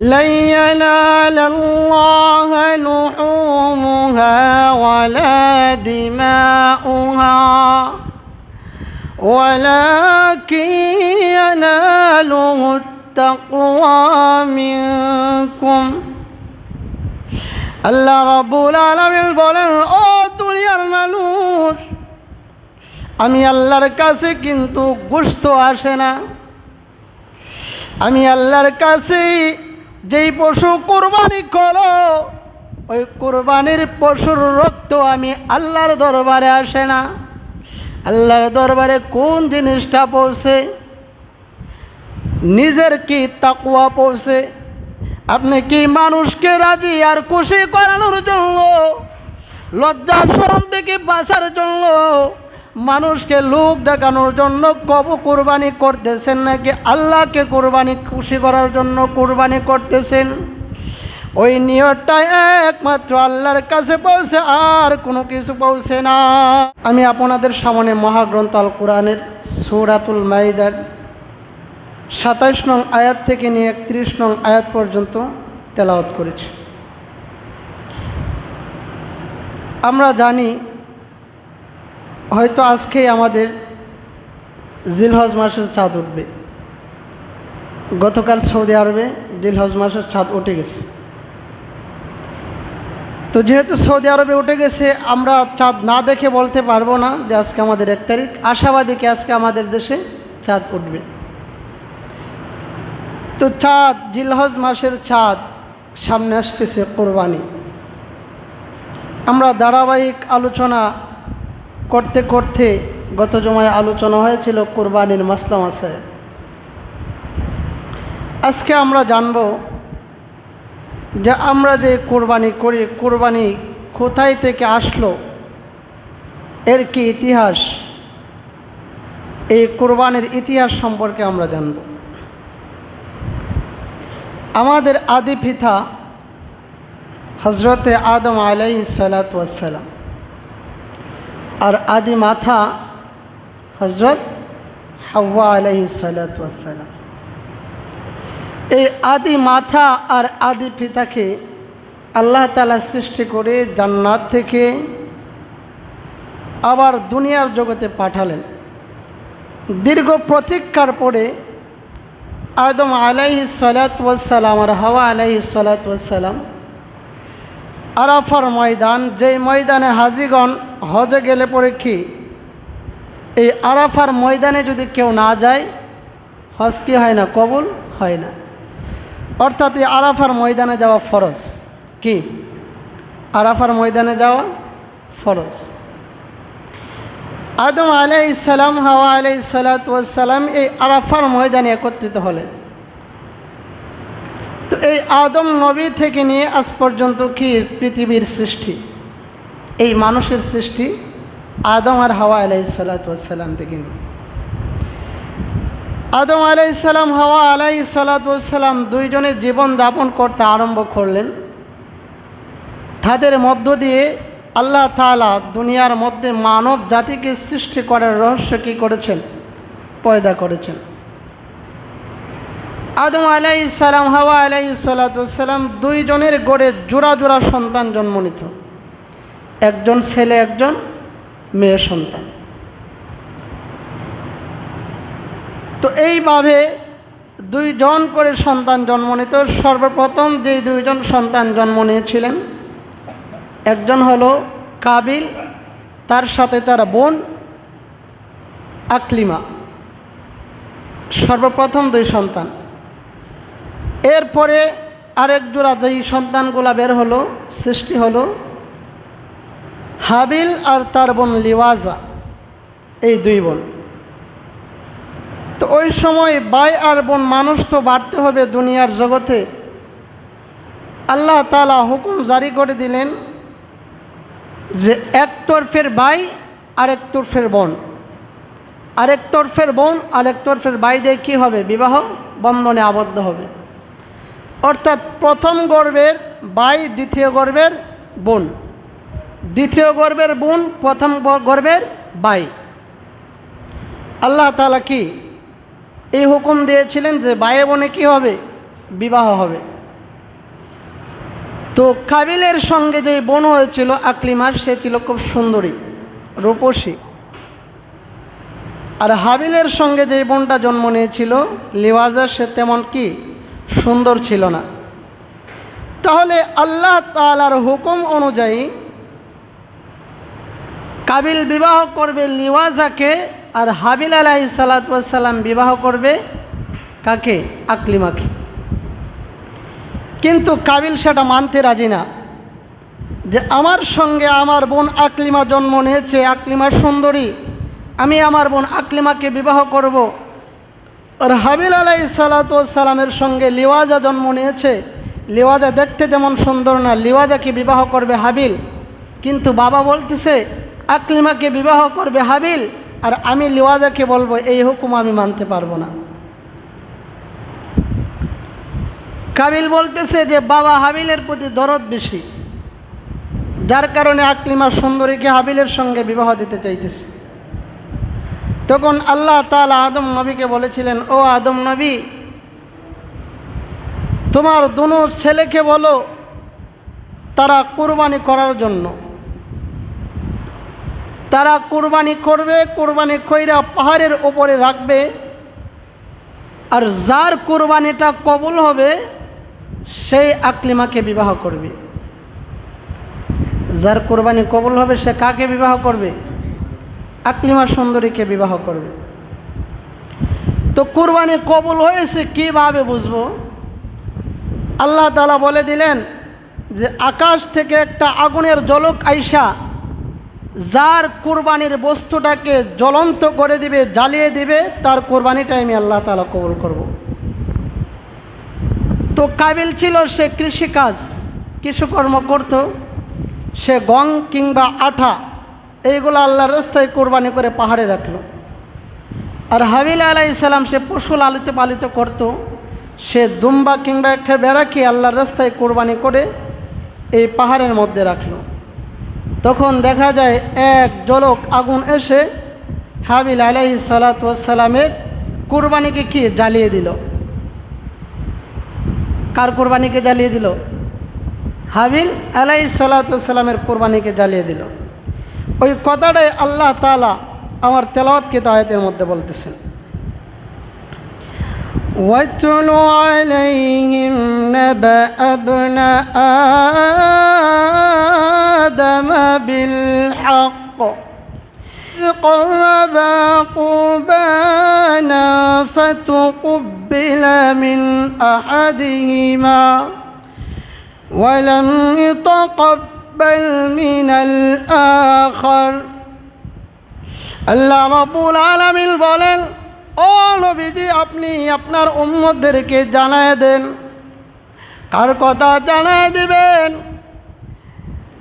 لن ينال الله لحومها ولا دماؤها ولكن يناله التقوى منكم আল্লাহ রাব্বুল আলামিন বলেন ও দুনিয়ার মানুষ আমি আল্লাহর কাছে কিন্তু গুস্ত আসে না আমি আল্লাহর কাছে যেই পশু কোরবানি করো, ওই কোরবানির পশুর রক্ত আমি আল্লাহর দরবারে আসে না। আল্লাহর দরবারে কোন জিনিসটা পৌঁছে? নিজের কি তাকুয়া পৌঁছে? আপনি কি মানুষকে রাজি আর খুশি করানোর জন্য, লজ্জা শরম থেকে বাঁচার জন্য মানুষকে লোক দেখানোর জন্য কব কোরবানি করতেছেন নাকি আল্লাহকে কোরবানি খুশি করার জন্য কোরবানি করতেছেন? ওই নিয়তটা একমাত্র আল্লাহর কাছে পৌঁছে, আর কোনো কিছু পৌঁছে না। আমি আপনাদের সামনে মহাগ্রন্থ আল কোরআনের সৌরাতুল মাইদার সাতাইশ নং আয়াত থেকে নিয়ে একত্রিশ নং আয়াত পর্যন্ত তেলাওয়াত করেছি। আমরা জানি হয়তো আজকেই আমাদের জিলহজ মাসের চাঁদ উঠবে। গতকাল সৌদি আরবে জিলহজ মাসের চাঁদ উঠে গেছে। তো যেহেতু সৌদি আরবে উঠে গেছে, আমরা চাঁদ না দেখে বলতে পারব না যে আজকে আমাদের এক তারিখ। আশাবাদীকে আজকে আমাদের দেশে চাঁদ উঠবে। তো চাঁদ, জিলহজ মাসের চাঁদ সামনে আসতেছে কোরবানি। আমরা ধারাবাহিক আলোচনা করতে করতে গত জমায় আলোচনা হয়েছিল কোরবানির মাসলা মাসায় আজকে আমরা জানব যে আমরা যে কোরবানি করি, কোরবানি কোথায় থেকে আসলো, এর কি ইতিহাস, এই কোরবানির ইতিহাস সম্পর্কে আমরা জানব। আমাদের আদি পিতা হজরতে আদম আলাই সালাতাম আর আদি মাথা হজরত হাওয়া আলাই সালাতাম এই আদি মাথা আর আদি পিতাকে আল্লাহ তালা সৃষ্টি করে জান্নাত থেকে আবার দুনিয়ার জগতে পাঠালেন। দীর্ঘ প্রতীক্ষার পরে আদম আলাইহি সালাতাম আর হাওয়া আলাইহি সালাতাম আরাফার ময়দান, যেই ময়দানে হাজিগণ হজে গেলে পরে কি? এই আরাফার ময়দানে যদি কেউ না যায়, হজ কি হয় না? কবুল হয় না। অর্থাৎ এই আরাফার ময়দানে যাওয়া ফরজ। কি? আরাফার ময়দানে যাওয়া ফরজ। আদম আলাই ইসালাম হাওয়া আলাই সালাতাম এই আরাফার ময়দানে একত্রিত হলেন। তো এই আদম নবী থেকে নিয়ে আজ পর্যন্ত কি পৃথিবীর সৃষ্টি? এই মানুষের সৃষ্টি আদম আর হাওয়া আলাই সালাতাম থেকে নিয়ে আদম আলাই সালাম, হাওয়া আলাই সালাতাম দুইজনে জীবন যাপন করতে আরম্ভ করলেন। তাদের মধ্য দিয়ে আল্লাহ তালা দুনিয়ার মধ্যে মানব জাতিকে সৃষ্টি করার রহস্য কী করেছেন? পয়দা করেছেন। আদম আলাই সালাম, হাওয়া আলাই সালাতাম দুইজনের গড়ে জোড়া জোড়া সন্তান জন্ম নিত। একজন ছেলে, একজন মেয়ে সন্তান। তো এইভাবে দুইজন করে সন্তান জন্ম নিত। সর্বপ্রথম যেই দুইজন সন্তান জন্ম নিয়েছিলেন, একজন হলো কাবিল, তার সাথে তার বোন আকলিমা। সর্বপ্রথম দুই সন্তান। এরপরে আরেক জোড়া যেই সন্তানগুলা বের হলো, সৃষ্টি হলো হাবিল আর তার বোন লিওয়াজা, এই দুই বোন। তো ওই সময় বাই আর বোন মানুষ তো বাড়তে হবে দুনিয়ার জগতে। আল্লাহ তালা হুকুম জারি করে দিলেন যে এক তরফের বাই আরেক তরফের বোন। আরেক তরফের বোন, আরেক তরফের বাই দিয়ে কী হবে? বিবাহ বন্ধনে আবদ্ধ হবে। অর্থাৎ প্রথম গর্বের বাই দ্বিতীয় গর্বের বোন। দ্বিতীয় গর্বের বোন, প্রথম গর্বের বাই আল্লাহ তালা কি এই হুকুম দিয়েছিলেন যে বায়ে বোনে কী হবে? বিবাহ হবে। তো কাবিলের সঙ্গে যে বোন হয়েছিল, আকলিমার, সে ছিল খুব সুন্দরী, রূপসী। আর হাবিলের সঙ্গে যে বোনটা জন্ম নিয়েছিল, লিওয়াজা, সে তেমন কি সুন্দর ছিল না। তাহলে আল্লাহ তালার হুকুম অনুযায়ী কাবিল বিবাহ করবে লিওয়াজাকে, আর হাবিল আলাহি সালাতাম বিবাহ করবে কাকে? আকলিমাকে। কিন্তু কাবিল সেটা মানতে রাজি না। যে আমার সঙ্গে আমার বোন আকলিমা জন্ম নিয়েছে আকলিমা সুন্দরী, আমি আমার বোন আকলিমাকে বিবাহ করব। আর হাবিল আলাই সালাতামের সঙ্গে লিওয়াজা জন্ম নিয়েছে। লিওয়াজা দেখতে যেমন সুন্দর না, লিওয়াজাকে বিবাহ করবে হাবিল। কিন্তু বাবা বলতেছে আকলিমাকে বিবাহ করবে হাবিল, আর আমি লিওয়াজাকে বলব, এই হুকুম আমি মানতে পারব না। কাবিল বলতেছে যে, বাবা হাবিলের প্রতি দরদ বেশি। যার কারণে আকলিমা সুন্দরীকে হাবিলের সঙ্গে বিবাহ দিতে চাইতেছে। তখন আল্লাহ তালা আদম নবীকে বলেছিলেন, ও আদম নবী, তোমার দুনো ছেলেকে বলো, তারা কোরবানি করার জন্য। তারা কোরবানি করবে, কোরবানি খৈরা পাহাড়ের ওপরে রাখবে। আর যার কোরবানিটা কবুল হবে, সেই আকলিমাকে বিবাহ করবে। যার কোরবানি কবুল হবে, সে কাকে বিবাহ করবে? আকলিমা সুন্দরীকে বিবাহ করবে। তো কোরবানি কবুল হয়েছে, কীভাবে বুঝব? আল্লাহ তালা বলে দিলেন যে, আকাশ থেকে একটা আগুনের জলক আইসা যার কোরবানির বস্তুটাকে জ্বলন্ত করে দিবে, জ্বালিয়ে দিবে, তার কোরবানিটা আমি আল্লাহ তালা কবুল করব। তো কাবিল ছিল, সে কৃষিকাজ, কৃষিকর্ম করত। সে গং কিংবা আঠা, এইগুলো আল্লাহর রাস্তায় কোরবানি করে পাহাড়ে রাখল। আর হাবিল আলাই সালাম সে পশু লালিত পালিত করত। সে দুম্বা কিংবা একটা বেড়াকে আল্লাহর রাস্তায় কোরবানি করে এই পাহাড়ের মধ্যে রাখল। তখন দেখা যায় এক জলক আগুন এসে হাবিল আলাই সালাতামের কোরবানিকে কি জ্বালিয়ে দিল কার কোরবানিকে জ্বালিয়ে দিল হাবিল আলাই সালাতামের কোরবানিকে জ্বালিয়ে দিল ওই কথাটাই আল্লাহ তালা আমার তেলাওয়াতকে তো আয়তের মধ্যে বলতেছেন واتل عليهم نبأ ابن آدم بالحق إذ قربا قربانا فتقبل من أحدهما ولم يتقبل من الآخر আল্লাহ রবুল আলমিন বলেন ও নবীজি আপনি আপনার উম্মদেরকে জানায় দেন কার কথা জানায় দিবেন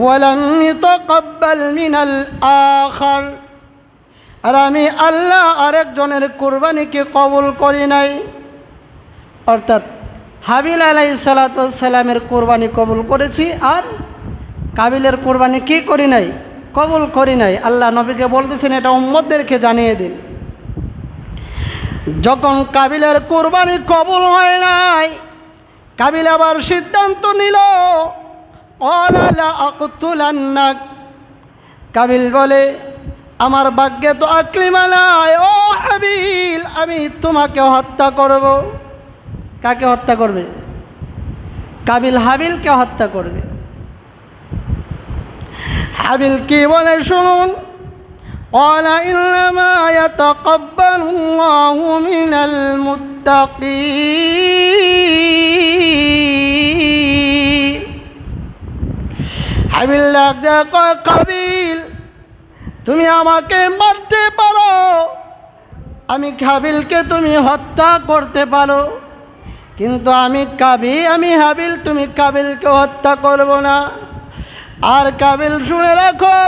ওয়ালাম ইতাকাব্বাল মিনাল আখার। আর আমি আল্লাহ আরেকজনের কোরবানিকে কবুল করি নাই। অর্থাৎ হাবিল আলাই সালাতামের কোরবানি কবুল করেছি, আর কাবিলের কোরবানি কি করি নাই? কবুল করি নাই। আল্লাহ নবীকে বলতেছেন, এটা উম্মদদেরকে জানিয়ে দিন। যখন কাবিলের কোরবানি কবুল হয় নাই, কাবিল আবার সিদ্ধান্ত নিল অলাকুলান্নাক কাবিল বলে আমার ভাগ্যে তো আকলিমালায় ও হাবিল আমি তোমাকে হত্যা করব কাকে হত্যা করবে কাবিল হাবিলকে হত্যা করবে হাবিল কি বলে শুনুন قال إنما يتقبل الله من المتقين হাবিল কয়, কাবিল, তুমি আমাকে মারতে পারো। আমি কাবিলকে তুমি হত্যা করতে পারো। কিন্তু আমি কাবি আমি হাবিল, তুমি কাবিলকে হত্যা করব না। আর কাবিল, শুনে রাখো,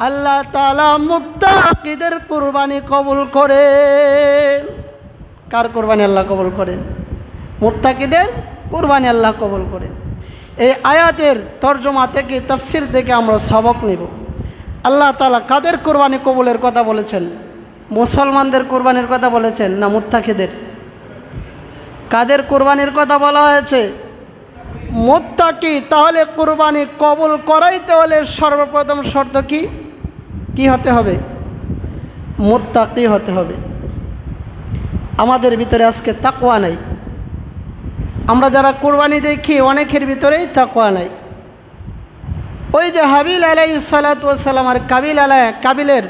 আল্লাহ তালা মুক্তাকিদের কুরবানি কবুল করে কার কোরবানি আল্লাহ কবুল করেন? মুত্তাকিদের কোরবানি আল্লাহ কবুল করেন। এই আয়াতের তর্জমা থেকে, তফসির থেকে আমরা সবক নিব। আল্লাহ তালা কাদের কোরবানি কবুলের কথা বলেছেন? মুসলমানদের কোরবানির কথা বলেছেন না মুত্তাকিদের? কাদের কোরবানির কথা বলা হয়েছে? মোত্তাকি, তাহলে কোরবানি কবুল করাইতে হলে সর্বপ্রথম শর্ত কি? কি হতে হবে? মোত্তাকি হতে হবে। আমাদের ভিতরে আজকে তাকোয়া নাই। আমরা যারা কোরবানি দেখি, অনেকের ভিতরেই তাকোয়া নাই। ওই যে হাবিল আলাই সালাতাম আর কাবিল আলাই কাবিলের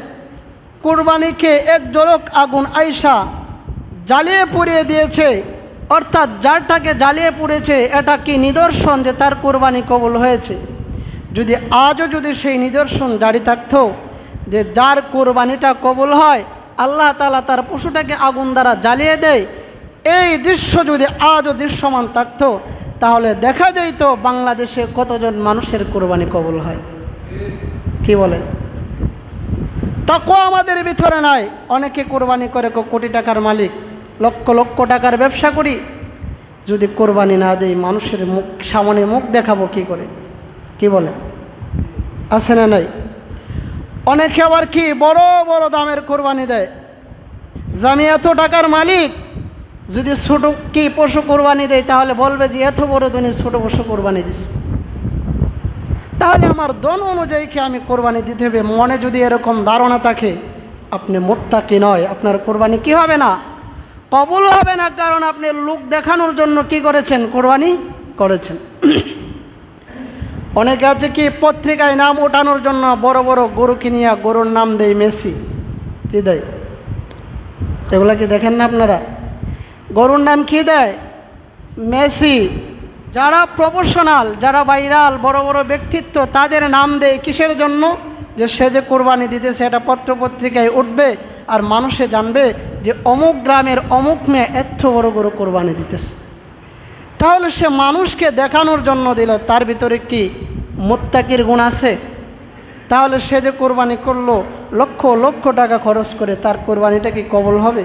কোরবানিকে এক জলক আগুন আইসা জ্বালিয়ে পুড়িয়ে দিয়েছে। অর্থাৎ যারটাকে জ্বালিয়ে পুড়েছে, এটা কি নিদর্শন যে তার কোরবানি কবল হয়েছে? যদি আজও যদি সেই নিদর্শন জারি থাকতো যে যার কোরবানিটা কবল হয়, আল্লাহ তালা তার পশুটাকে আগুন দ্বারা জ্বালিয়ে দেয় এই দৃশ্য যদি আজও দৃশ্যমান থাকতো, তাহলে দেখা যেত বাংলাদেশে কতজন মানুষের কোরবানি কবল হয়। কি বলেন? তাকও আমাদের ভিতরে নাই। অনেকে কোরবানি করে কোটি টাকার মালিক, লক্ষ লক্ষ টাকার ব্যবসা করি। যদি কোরবানি না দেই, মানুষের মুখ সামনে মুখ দেখাবো কি করে? কি বলে আছে না নাই? অনেকে আবার কি বড় বড় দামের কোরবানি দেয়? যে আমি এত টাকার মালিক যদি ছোটো কি পশু কোরবানি দেয়, তাহলে বলবে যে এত বড় তুমি ছোটো পশু কোরবানি দিস তাহলে আমার দন অনুযায়ী কি আমি কোরবানি দিতে হবে? মনে যদি এরকম ধারণা থাকে, আপনি মোত্তাকি নয়, আপনার কোরবানি কি হবে না? কবুল হবে না, কারণ আপনি লোক দেখানোর জন্য কি করেছেন? কোরবানি করেছেন। অনেকে আছে কি, পত্রিকায় নাম ওঠানোর জন্য বড় বড় গরু কিনিয়া গরুর নাম দেয় মেসি। কি দেয়? এগুলা কি দেখেন না আপনারা? গরুর নাম কি দেয়? মেসি। যারা প্রফেশনাল, যারা ভাইরাল, বড় বড় ব্যক্তিত্ব, তাদের নাম দেয় কিসের জন্য? যে সে যে কোরবানি দিতেছে, এটা পত্রপত্রিকায় উঠবে আর মানুষে জানবে যে অমুক গ্রামের অমুক মেয়ে এত বড় বড় কোরবানি দিতেছে। তাহলে সে মানুষকে দেখানোর জন্য দিল, তার ভিতরে কি মোত্তাকির গুণ আছে? তাহলে সে যে কোরবানি করল, লক্ষ লক্ষ টাকা খরচ করে তার কোরবানিটা কি কবল হবে?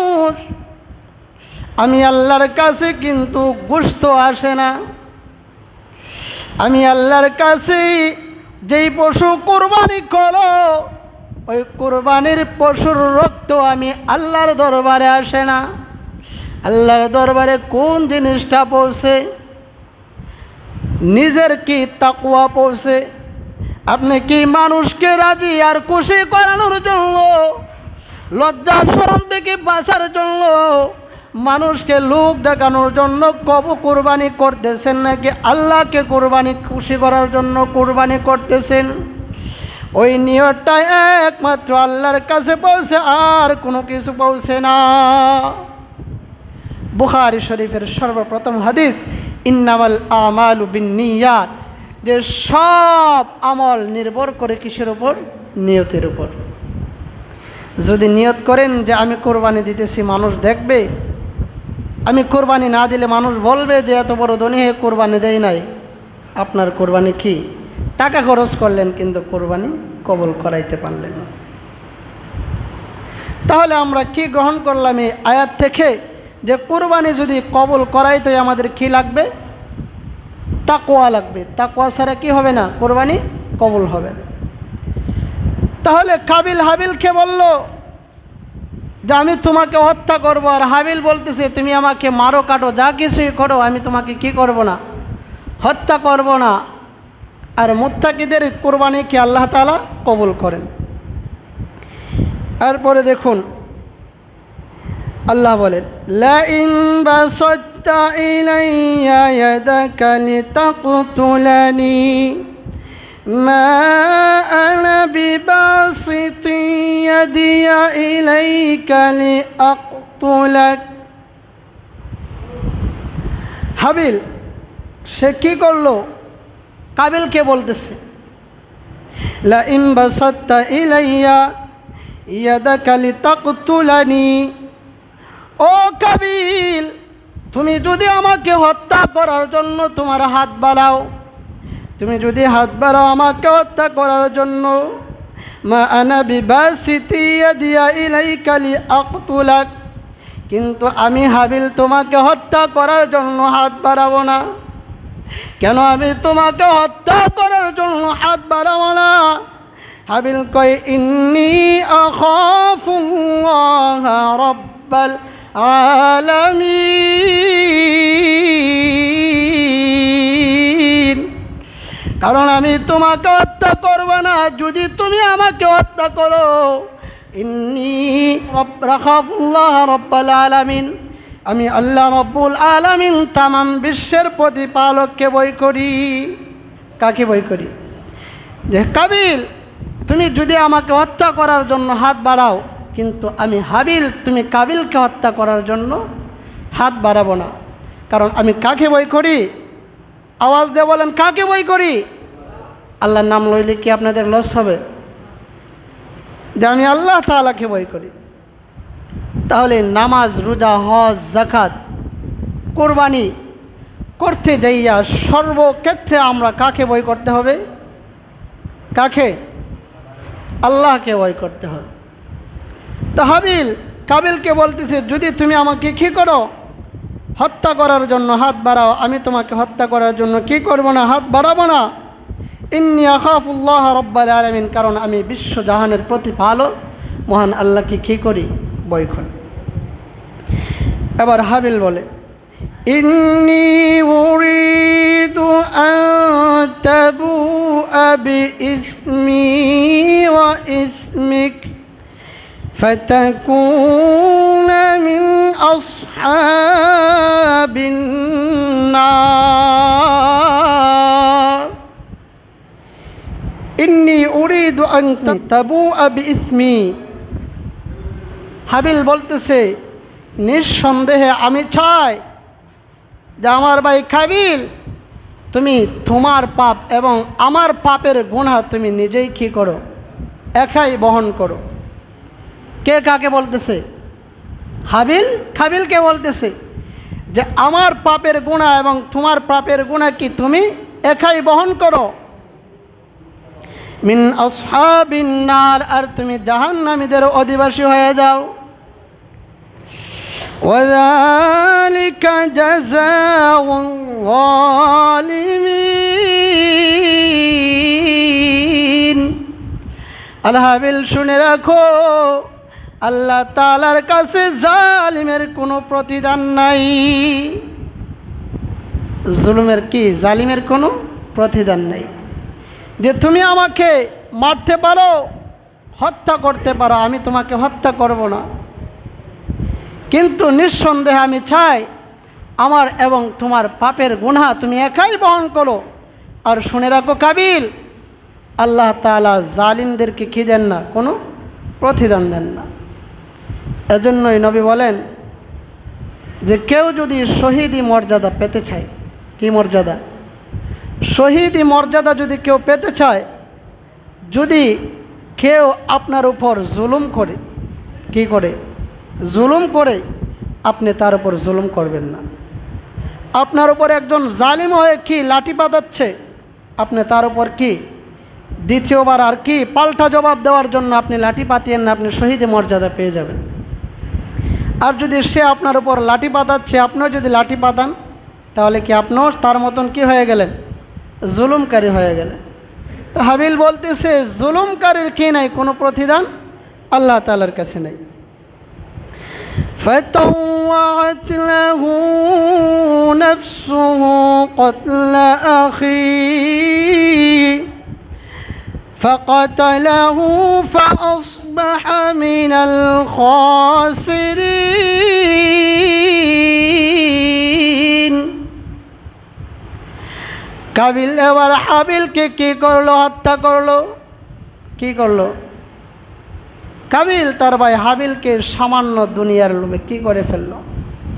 আমি আল্লাহর কাছে কিন্তু গুস্ত আসে না। আমি আল্লাহর কাছে যেই পশু কোরবানি করো, ওই কোরবানির পশুর রক্ত আমি আল্লাহর দরবারে আসে না। আল্লাহর দরবারে কোন জিনিসটা পৌঁছে? নিজের কি তাকুয়া পৌঁছে? আপনি কি মানুষকে রাজি আর খুশি করানোর জন্য, লজ্জা শরম থেকে বাঁচার জন্য মানুষকে লোক দেখানোর জন্য কব কোরবানি করতেছেন নাকি আল্লাহকে কোরবানি খুশি করার জন্য কোরবানি করতেছেন? ওই নিয়তটা একমাত্র আল্লাহর কাছে পৌঁছে আর কোনো কিছু পৌঁছে না। বুখারি শরীফের সর্বপ্রথম হাদিস, ইন্নামাল আমালু বিন নিয়াত যে সব আমল নির্ভর করে কিসের উপর? নিয়তের উপর। যদি নিয়ত করেন যে আমি কোরবানি দিতেছি, মানুষ দেখবে আমি কোরবানি না দিলে মানুষ বলবে যে এত বড় ধনী হয়ে কোরবানি দেয় নাই। আপনার কোরবানি কি? টাকা খরচ করলেন কিন্তু কোরবানি কবল করাইতে পারলেন না। তাহলে আমরা কি গ্রহণ করলাম এই আয়াত থেকে? যে কোরবানি যদি কবল করাইতে আমাদের কি লাগবে? তাকোয়া লাগবে। তাকোয়া ছাড়া কি হবে না? কোরবানি কবল হবে তাহলে কাবিল হাবিলকে বলল যে আমি তোমাকে হত্যা করব আর হাবিল বলতেছে, তুমি আমাকে মারো, কাটো, যা কিছুই করো, আমি তোমাকে কি করব না? হত্যা করব না। আর মুত্তাকিদের কোরবানিকে আল্লাহ তালা কবুল করেন? এরপরে দেখুন, আল্লাহ বলেন, লাইন ما أنا بباسط يدي إليك لأقتلك হাবিল সে কি করলো কাবিলকে বলতেছে লা ইম বাসাত্তা ইলাইয়া ইয়াদাকা লিতাকতুলানি ও কাবিল তুমি যদি আমাকে হত্যা করার জন্য তোমার হাত বাড়াও তুমি যদি হাত বাড়াও আমাকে হত্যা করার জন্য দিয়া ইলাইকা লিআকতুলাক। কিন্তু আমি হাবিল তোমাকে হত্যা করার জন্য হাত বাড়াবো না। কেন আমি তোমাকে হত্যা করার জন্য হাত বাড়াবো না? হাবিল কয়, ইন্নি রব্বাল কারণ আমি তোমাকে হত্যা করব না। যদি তুমি আমাকে হত্যা করো আলামিন, আমি আল্লাহ রব্বুল আলামিন তামাম বিশ্বের প্রতিপালককে বই করি। কাকে বই করি? যে কাবিল, তুমি যদি আমাকে হত্যা করার জন্য হাত বাড়াও, কিন্তু আমি হাবিল, তুমি কাবিলকে হত্যা করার জন্য হাত বাড়াবো না। কারণ আমি কাকে বই করি? আওয়াজ দিয়ে বলেন, কাকে বই করি? আল্লাহর নাম লইলে কি আপনাদের লস হবে? যে আমি আল্লাহ তালাকে বই করি। তাহলে নামাজ, রোজা, হজ জাকাত কোরবানি করতে যাইয়া সর্বক্ষেত্রে আমরা কাকে বই করতে হবে? কাকে? আল্লাহকে বই করতে হবে। তো হাবিল কাবিলকে বলতেছে, যদি তুমি আমাকে কী করো হত্যা করার জন্য হাত বাড়াও, আমি তোমাকে হত্যা করার জন্য কি করব না, হাত বাড়াবো না? ইন্নি আখাফুল্লাহ রব্বাল আলমিন, কারণ আমি বিশ্বজাহানের প্রতিপালক, মহান আল্লাহকে কী করি? বই করি এবার হাবিল বলে, ইন্নি উরিদু আন তাবুআ বিইসমি ওয়া ইসমিক। فتكون من أصحاب النار إني أريد أن تبوء بإثمي হাবিল বলতেছে নিঃসন্দেহে আমি চাই যে আমার ভাই কাবিল তুমি তোমার পাপ এবং আমার পাপের গুণা তুমি নিজেই কী করো একাই বহন করো কে কাকে বলতেছে হাবিল খাবিলকে বলতেছে যে আমার পাপের গুণা এবং তোমার পাপের গুণা কি তুমি একাই বহন করো মিন আসহাবিন নার আর তুমি জাহান্নামীদের অধিবাসী হয়ে যাও وذلك جزاء الظالمين আলহাবিল শুনে রাখো আল্লাহ তালার কাছে জালিমের কোনো প্রতিদান নাই। জুলুমের কি? জালিমের কোনো প্রতিদান নাই। যে তুমি আমাকে মারতে পারো, হত্যা করতে পারো, আমি তোমাকে হত্যা করব না। কিন্তু নিঃসন্দেহে আমি চাই, আমার এবং তোমার পাপের গুণা তুমি একাই বহন করো। আর শুনে রাখো কাবিল, আল্লাহ তালা জালিমদেরকে কী দেন না? কোনো প্রতিদান দেন না। এজন্যই নবী বলেন যে কেউ যদি শহীদই মর্যাদা পেতে চায়, কি মর্যাদা? শহীদি মর্যাদা যদি কেউ পেতে চায়, যদি কেউ আপনার উপর জুলুম করে, কি করে? জুলুম করে আপনি তার উপর জুলুম করবেন না। আপনার উপর একজন জালিম হয়ে কি লাঠি পাতাচ্ছে? আপনি তার উপর কি? দ্বিতীয়বার আর কি পাল্টা জবাব দেওয়ার জন্য আপনি লাঠি পাতিয়েন না, আপনি শহীদে মর্যাদা পেয়ে যাবেন। আর যদি সে আপনার উপর লাঠি পাতাচ্ছে আপনিও যদি লাঠি পাতান তাহলে কি আপনিও তার মতন কি হয়ে গেলেন জুলুমকারী হয়ে গেলেন তো হাবিল বলতেছে জুলুমকারীর কি নাই কোনো প্রতিদান আল্লাহ তালার কাছে নেই فطوعت له نفسه قتل أخيه فقتله فأصبح من الخاسرين কাবিল এবার হাবিলকে কি করলো হত্যা করলো কি করলো কাবিল তার ভাই হাবিলকে সামান্য দুনিয়ার লোভে কি করে ফেললো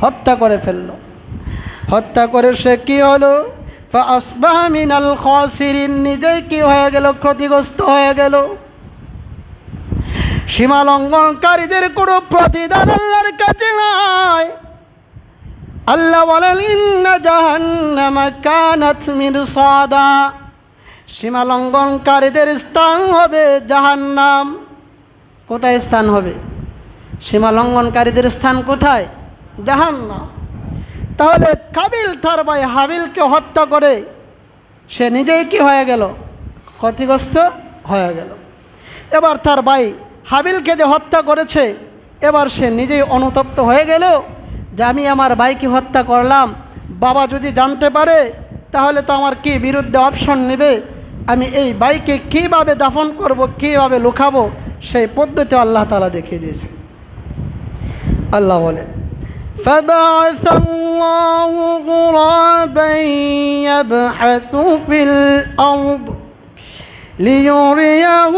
হত্যা করে ফেললো হত্যা করে সে কি হলো فأصبح من الخاسرين নিজেই কি হয়ে গেল ক্ষতিগ্রস্ত হয়ে গেল সীমা লঙ্ঘনকারীদের কোনো প্রতিদান আল্লাহর কাছে নাই। আল্লাহ বলেন, ইন্না জাহান্নামা কানাত মিরসাদা। সীমা লঙ্ঘনকারীদের স্থান হবে জাহান্নাম। কোথায় স্থান হবে? সীমা লঙ্ঘনকারীদের স্থান কোথায়? জাহান্নাম। তাহলে কাবিল তার ভাই হাবিলকে হত্যা করে সে নিজেই কি হয়ে গেল? ক্ষতিগ্রস্ত হয়ে গেল। এবার তার ভাই হাবিলকে যে হত্যা করেছে এবার সে নিজেই অনুতপ্ত হয়ে গেল যে আমি আমার ভাইকে হত্যা করলাম বাবা যদি জানতে পারে তাহলে তো আমার কি বিরুদ্ধে অপশন নেবে আমি এই বাইকে কীভাবে দাফন করব কীভাবে লুকাবো সেই পদ্ধতি আল্লাহ তালা দেখিয়ে দিয়েছে আল্লাহ বলেন فبعث الله غرابا يبحث في الأرض ليريه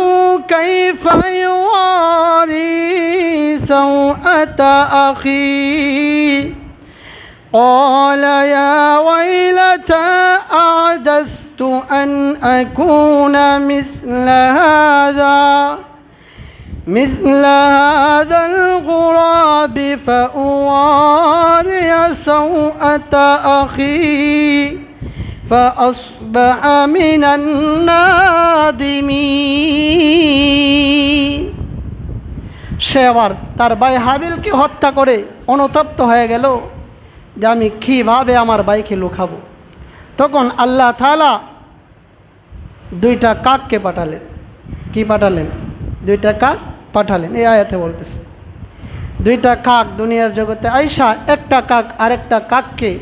كيف يواري سوءة أخيه قال يا ويلتى أعجزت أن أكون مثل هذا. مثل هذا الغراب فأواري سوءة أخي. فأصبح من النادمين সে আবার তার ভাই হাবিলকে হত্যা করে অনুতপ্ত হয়ে গেল যে আমি কীভাবে আমার বাইকে লুকাবো তখন আল্লাহ তালা দুইটা কাককে পাঠালেন কি পাঠালেন দুইটা কাক পাঠালেন এই আয়াতে বলতেছে দুইটা কাক দুনিয়ার জগতে আইসা একটা কাক আরেকটা কাককে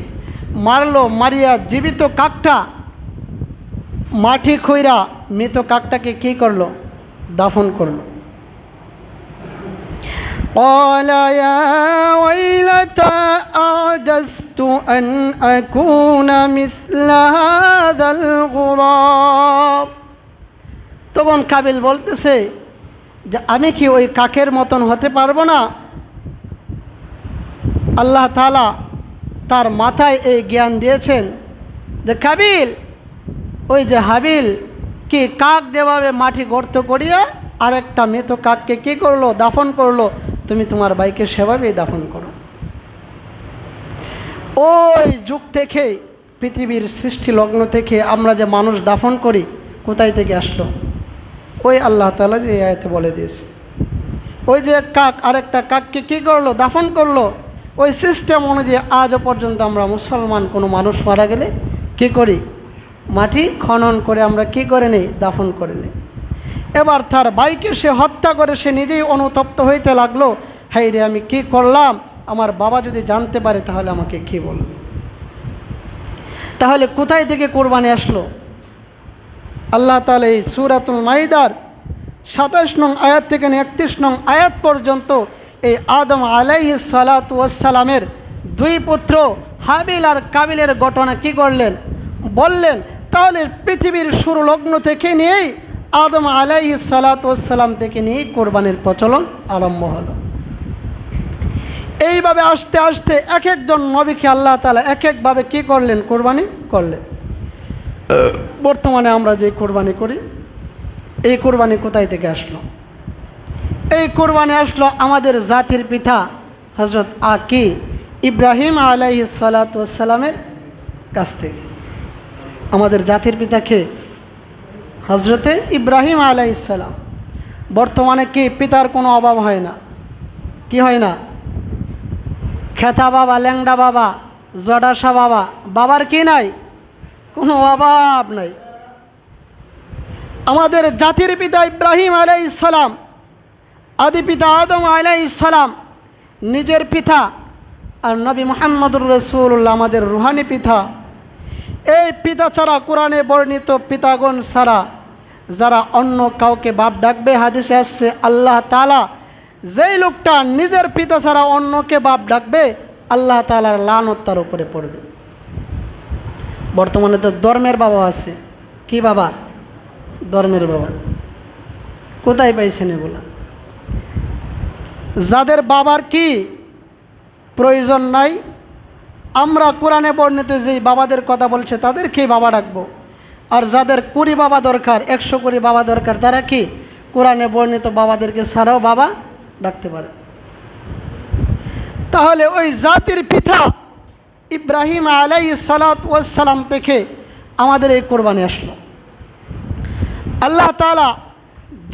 মারলো মারিয়া জীবিত কাকটা মাটি খইরা মৃত কাকটাকে কি করলো দাফন করলো قال يا ويلتى أعجزت أن أكون مثل هذا الغراب তখন কাবিল বলতেছে যে আমি কি ওই কাকের মতন হতে পারবো না আল্লাহ তালা তার মাথায় এই জ্ঞান দিয়েছেন যে কাবিল, ওই যে হাবিল কি কাক দেওয়াবে মাটি গর্ত করিয়া আরেকটা মৃত কাককে কি করল, দাফন করল? তুমি তোমার বাইকে সেভাবেই দাফন করো। ওই যুগ থেকে, পৃথিবীর সৃষ্টি লগ্ন থেকে আমরা যে মানুষ দাফন করি, কোথায় থেকে আসলো? ওই আল্লাহ তালা যে আয়তে বলে দিয়েছে। ওই যে কাক, আরেকটা কাককে কী করল, দাফন করল? ওই সিস্টেম অনুযায়ী আজও পর্যন্ত আমরা মুসলমান কোনো মানুষ মারা গেলে কি করি? মাটি খনন করে আমরা কি করে নেই? দাফন করে নেই। এবার তার বাইকে সে হত্যা করে সে নিজেই অনুতপ্ত হইতে লাগল। হাই রে, আমি কি করলাম? আমার বাবা যদি জানতে পারে তাহলে আমাকে কি বলবে? তাহলে কোথায় থেকে কোরবানি আসলো? আল্লাহ তালা এই সুরাতুল মাইদার সাতাশ নং আয়াত থেকে একত্রিশ নং আয়াত পর্যন্ত এই আদম আলাইহ সালাতামের দুই পুত্র হাবিল আর কাবিলের ঘটনা কি করলেন? বললেন, তাহলে পৃথিবীর শুরু লগ্ন থেকে নিয়েই আদম আলাইহ সালাতাম থেকে নিয়েই কোরবানির প্রচলন আরম্ভ হলো। এইভাবে আস্তে আস্তে এক একজন নবীকে আল্লাহ তালা এক একভাবে কি করলেন? কোরবানি করলেন। বর্তমানে আমরা যে কোরবানি করি, এই কোরবানি কোথায় থেকে আসলো? এই কোরবানি আসলো আমাদের জাতির পিতা হজরত আকি ইব্রাহিম আলাই সালাতামের কাছ থেকে। আমাদের জাতির পিতাকে হজরতে ইব্রাহিম আলাই ইসালাম বর্তমানে কি পিতার কোনো অভাব হয় না? কি হয় না? খেতা বাবা, ল্যাংডা বাবা জডাসা বাবা, বাবার কি নাই? কোনো অভাব নাই। আমাদের জাতির পিতা ইব্রাহিম আলাই ইসালাম আদি পিতা আদম আলাই ইসালাম নিজের পিতা আর নবী মোহাম্মদুর রসুল্লাহ আমাদের রুহানি পিতা। এই পিতা ছাড়া কোরআনে বর্ণিত পিতাগণ ছাড়া যারা অন্য কাউকে বাপ ডাকবে, হাদিসে আসছে আল্লাহ তালা যেই লোকটা নিজের পিতা ছাড়া অন্যকে বাপ ডাকবে, আল্লাহ তালার লানত তার উপরে পড়বে। বর্তমানে তো ধর্মের বাবা আছে। কি বাবা? ধর্মের বাবা। কোথায় পাইছেন এগুলা? যাদের বাবার কি প্রয়োজন নাই, আমরা কোরআনে বর্ণিত যেই বাবাদের কথা বলছে তাদেরকেই বাবা ডাকবো? আর যাদের কুড়ি বাবা দরকার, একশো কুড়ি বাবা দরকার, তারা কি কোরআনে বর্ণিত বাবাদেরকে ছাড়াও বাবা ডাকতে পারে? তাহলে ওই জাতির পিতা ইব্রাহিম আলাই সালাত সালাম থেকে আমাদের এই কোরবানি আসলো। আল্লাহ তালা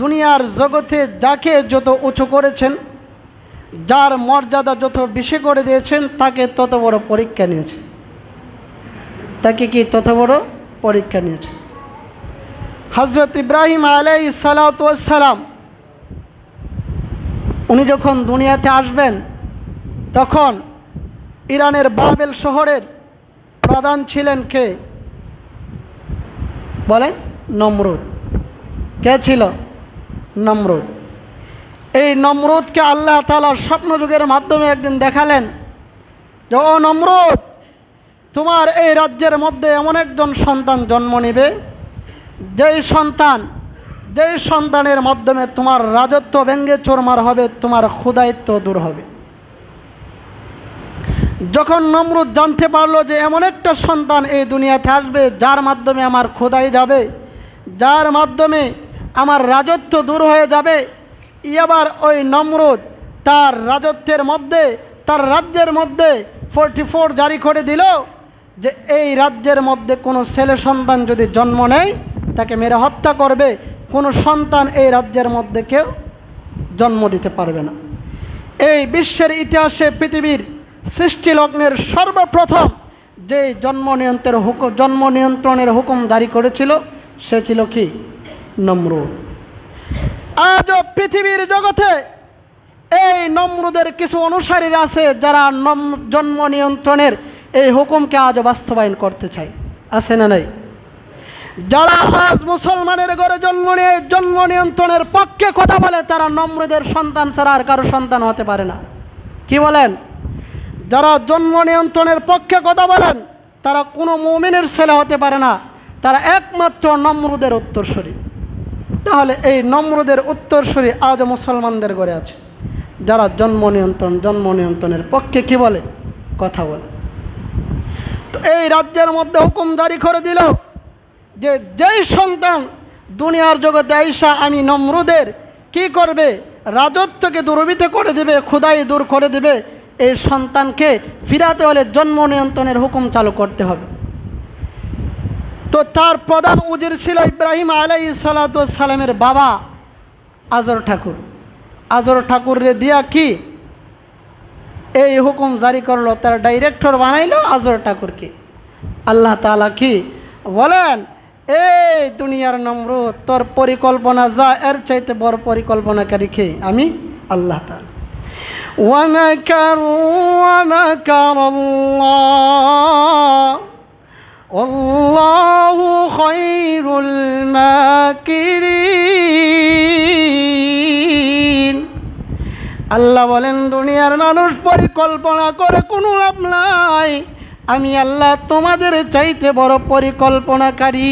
দুনিয়ার জগতে যাকে যত উঁচু করেছেন যার মর্যাদা যত বেশি করে দিয়েছেন, তাকে তত বড় পরীক্ষা নিয়েছে। তাকে কি তত বড় পরীক্ষা নিয়েছে? হজরত ইব্রাহিম আলাই সালাম, উনি যখন দুনিয়াতে আসবেন, তখন ইরানের বাবেল শহরের প্রধান ছিলেন কে? বলেন, নমরুদ। কে ছিল? নমরুদ। এই নমরুদকে আল্লাহ তালা স্বপ্নযুগের মাধ্যমে একদিন দেখালেন যে, ও নমরুদ, তোমার এই রাজ্যের মধ্যে এমন একজন সন্তান জন্ম নেবে, যেই সন্তান, যেই সন্তানের মাধ্যমে তোমার রাজত্ব ব্যঙ্গে চোরমার হবে, তোমার ক্ষুদায়িত্ব দূর হবে। যখন নমরুদ জানতে পারল যে এমন একটা সন্তান এই দুনিয়াতে আসবে, যার মাধ্যমে আমার খোদাই যাবে, যার মাধ্যমে আমার রাজত্ব দূর হয়ে যাবে এবার ওই নমরুদ তার রাজত্বের মধ্যে, তার রাজ্যের মধ্যে ফোরটি ফোর জারি করে দিল যে এই রাজ্যের মধ্যে কোনো ছেলে সন্তান যদি জন্ম নেয়, তাকে মেরে হত্যা করবে। কোনো সন্তান এই রাজ্যের মধ্যে কেউ জন্ম দিতে পারবে না। এই বিশ্বের ইতিহাসে পৃথিবীর সৃষ্টি লগ্নের সর্বপ্রথম যে জন্ম নিয়ন্ত্রণের হুকুম জন্ম নিয়ন্ত্রণের হুকুম জারি করেছিল, সে ছিল কি? নমরুদ। আজও পৃথিবীর জগতে এই নম্রদের কিছু অনুসারীরা আছে যারা নম জন্ম নিয়ন্ত্রণের এই হুকুমকে আজও বাস্তবায়ন করতে চায়। আছে না নাই? যারা আজ মুসলমানের ঘরে জন্ম নিয়ে জন্ম নিয়ন্ত্রণের পক্ষে কথা বলে, তারা নম্রদের সন্তান ছাড়া আর কারও সন্তান হতে পারে না। কি বলেন? যারা জন্ম নিয়ন্ত্রণের পক্ষে কথা বলেন, তারা কোনো মুমিনের ছেলে হতে পারে না। তারা একমাত্র নম্রদের উত্তরস্বরী তাহলে এই নম্রদের উত্তরস্বরী আজও মুসলমানদের গড়ে আছে। যারা জন্ম নিয়ন্ত্রণ, জন্ম নিয়ন্ত্রণের পক্ষে কি বলে? কথা বলে। তো এই রাজ্যের মধ্যে হুকুম জারি করে দিল যে যেই সন্তান দুনিয়ার জগতে আইসা আমি নম্রদের কি করবে? রাজত্বকে দুর্বৃত করে দেবে, ক্ষুদাই দূর করে দেবে। এই সন্তানকে ফিরাতে হলে জন্ম নিয়ন্ত্রণের হুকুম চালু করতে হবে। তো তার প্রধান উজির ছিল ইব্রাহিম আলাই সালামের বাবা আজর ঠাকুর আজর ঠাকুরে দিয়া কি এই হুকুম জারি করলো তার ডাইরেক্টর বানাইলো আজর ঠাকুরকে আল্লাহ তালা কি বলেন এই দুনিয়ার নম্র তোর পরিকল্পনা যা এর চাইতে বড় পরিকল্পনাকারী কে আমি আল্লাহ তালা ومكروا ومكر الله والله خير الماكرين আল্লাহ বলেন দুনিয়ার মানুষ পরিকল্পনা করে কোনো লাভ নাই আমি আল্লাহ তোমাদের চাইতে বড় পরিকল্পনাকারী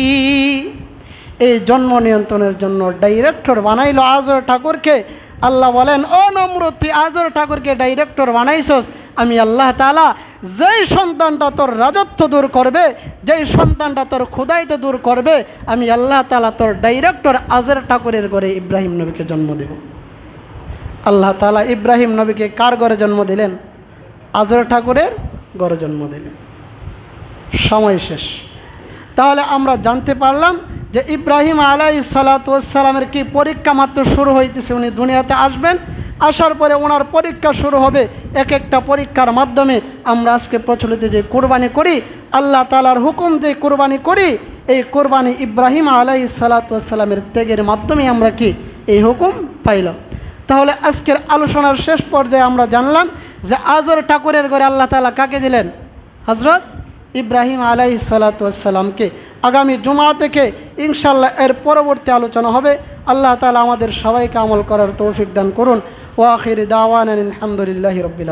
এই জন্ম নিয়ন্ত্রণের জন্য ডাইরেক্টর বানাইলো আজর ঠাকুরকে আল্লাহ বলেন, ও নম্রত তুই আজর ঠাকুরকে ডাইরেক্টর বানাইছস। আমি আল্লাহ তালা যেই সন্তানটা তোর রাজত্ব দূর করবে, যেই সন্তানটা তোর ক্ষুদাইতে দূর করবে, আমি আল্লাহ তালা তোর ডাইরেক্টর আজর ঠাকুরের ঘরে ইব্রাহিম নবীকে জন্ম দেব। আল্লাহ তালা ইব্রাহিম নবীকে কার ঘরে জন্ম দিলেন? আজর ঠাকুরের ঘরে জন্ম দিলেন। সময় শেষ। তাহলে আমরা জানতে পারলাম যে ইব্রাহিম আলাই সালাতামের কি পরীক্ষা মাত্র শুরু হইতেছে, উনি দুনিয়াতে আসবেন। আসার পরে ওনার পরীক্ষা শুরু হবে। এক একটা পরীক্ষার মাধ্যমে আমরা আজকে প্রচলিত যে কোরবানি করি, আল্লাহ তালার হুকুম যে কোরবানি করি, এই কোরবানি ইব্রাহিম আলাই সালাতামের ত্যাগের মাধ্যমে আমরা কি এই হুকুম পাইলাম। তাহলে আজকের আলোচনার শেষ পর্যায়ে আমরা জানলাম যে আজর ঠাকুরের ঘরে আল্লাহ তালা কাকে দিলেন? হজরত ইব্রাহিম আলাই সালাতামকে আগামী জুমা থেকে ইনশাল্লাহ এর পরবর্তী আলোচনা হবে। আল্লাহ তালা আমাদের সবাইকে আমল করার তৌফিক দান করুন। ওয়াখির দাওয়ান আলহামদুলিল্লাহ রবিল